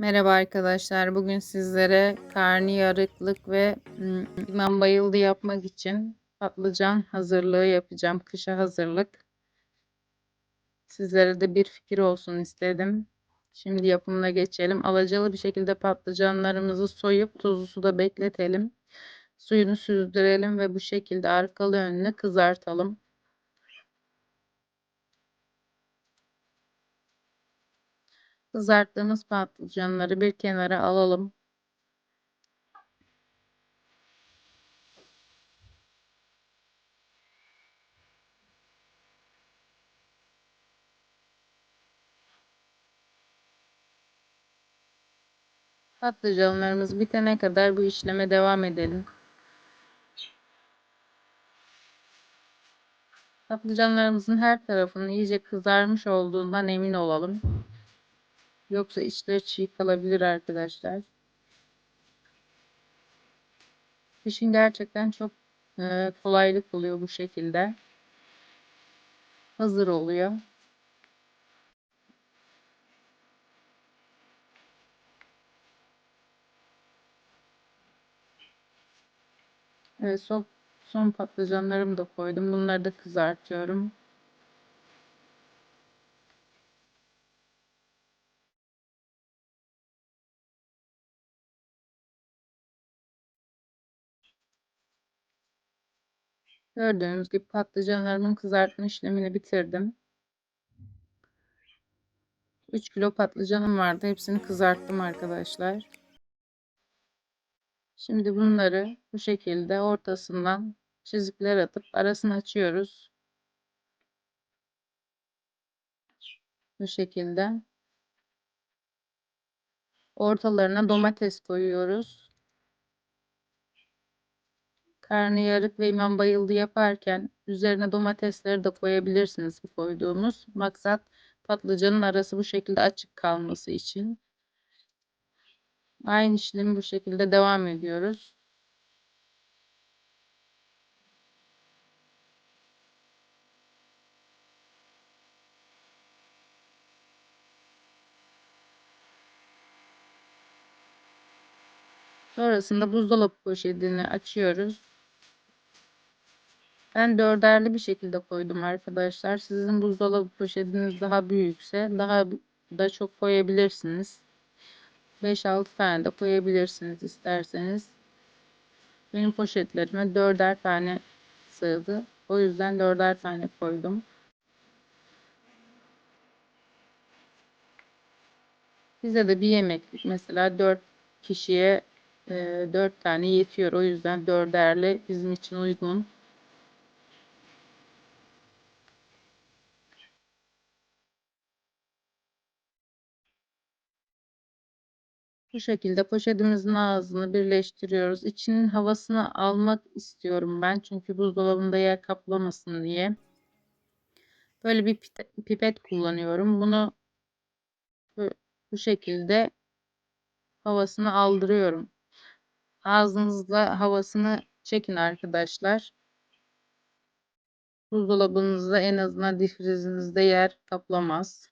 Merhaba arkadaşlar. Bugün sizlere karnıyarıklık ve imam bayıldı yapmak için patlıcan hazırlığı yapacağım. Kışa hazırlık. Sizlere de bir fikir olsun istedim. Şimdi yapımına geçelim. Alacalı bir şekilde patlıcanlarımızı soyup tuzlu suda bekletelim. Suyunu süzdürelim ve bu şekilde arkalı önlü kızartalım. Kızarttığımız patlıcanları bir kenara alalım. Patlıcanlarımız bitene kadar bu işleme devam edelim. Patlıcanlarımızın her tarafının iyice kızarmış olduğundan emin olalım. Yoksa içleri çiğ kalabilir arkadaşlar. Pişin gerçekten çok e, kolaylık oluyor bu şekilde. Hazır oluyor. Evet, son, son patlıcanlarımı da koydum. Bunları da kızartıyorum. Gördüğünüz gibi patlıcanlarımın kızartma işlemini bitirdim. 3 kilo patlıcanım vardı. Hepsini kızarttım arkadaşlar. Şimdi bunları bu şekilde ortasından çizikler atıp arasını açıyoruz. Bu şekilde. Ortalarına domates koyuyoruz. Karnıyarık ve imam bayıldı yaparken üzerine domatesleri de koyabilirsiniz koyduğumuz. Maksat patlıcanın arası bu şekilde açık kalması için. Aynı işlemi bu şekilde devam ediyoruz. Sonrasında buzdolabı poşetini açıyoruz. Ben dörderli bir şekilde koydum arkadaşlar. Sizin buzdolabı poşetiniz daha büyükse daha da çok koyabilirsiniz. 5-6 tane de koyabilirsiniz isterseniz. Benim poşetlerime dörder tane sığdı. O yüzden dörder tane koydum. Bize de bir yemeklik mesela 4 kişiye e, 4 tane yetiyor. O yüzden dörderli bizim için uygun. Bu şekilde poşetimizin ağzını birleştiriyoruz. İçinin havasını almak istiyorum ben. Çünkü buzdolabında yer kaplamasın diye. Böyle bir pipet kullanıyorum. Bunu bu şekilde havasını aldırıyorum. Ağzınızla havasını çekin arkadaşlar. Buzdolabınızda en azından difrizinizde yer kaplamaz.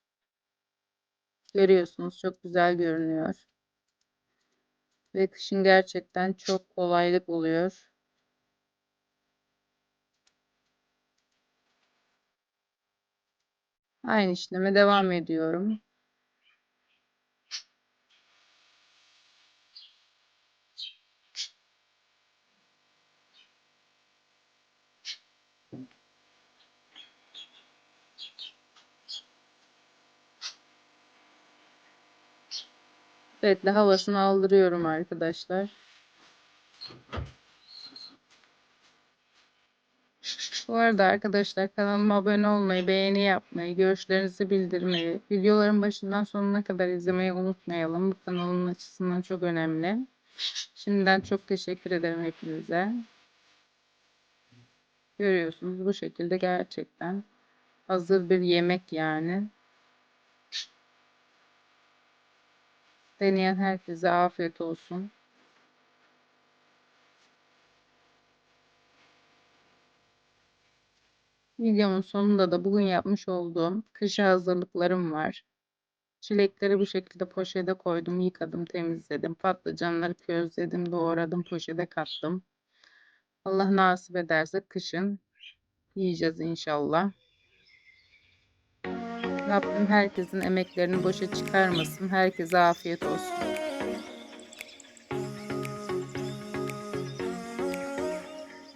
Görüyorsunuz çok güzel görünüyor. Ve kışın gerçekten çok kolaylık oluyor. Aynı işleme devam ediyorum. Evet havasını aldırıyorum arkadaşlar. Bu arada arkadaşlar kanalıma abone olmayı, beğeni yapmayı, görüşlerinizi bildirmeyi, videoların başından sonuna kadar izlemeyi unutmayalım. Bu kanalın açısından çok önemli. Şimdiden çok teşekkür ederim hepinize. Görüyorsunuz bu şekilde gerçekten hazır bir yemek yani. Deneyen herkese afiyet olsun. Videomun sonunda da bugün yapmış olduğum kışa hazırlıklarım var. Çilekleri bu şekilde poşete koydum, yıkadım, temizledim. Patlıcanları közledim, doğradım, poşete kattım. Allah nasip ederse kışın yiyeceğiz inşallah. Rabbim herkesin emeklerini boşa çıkarmasın. Herkese afiyet olsun.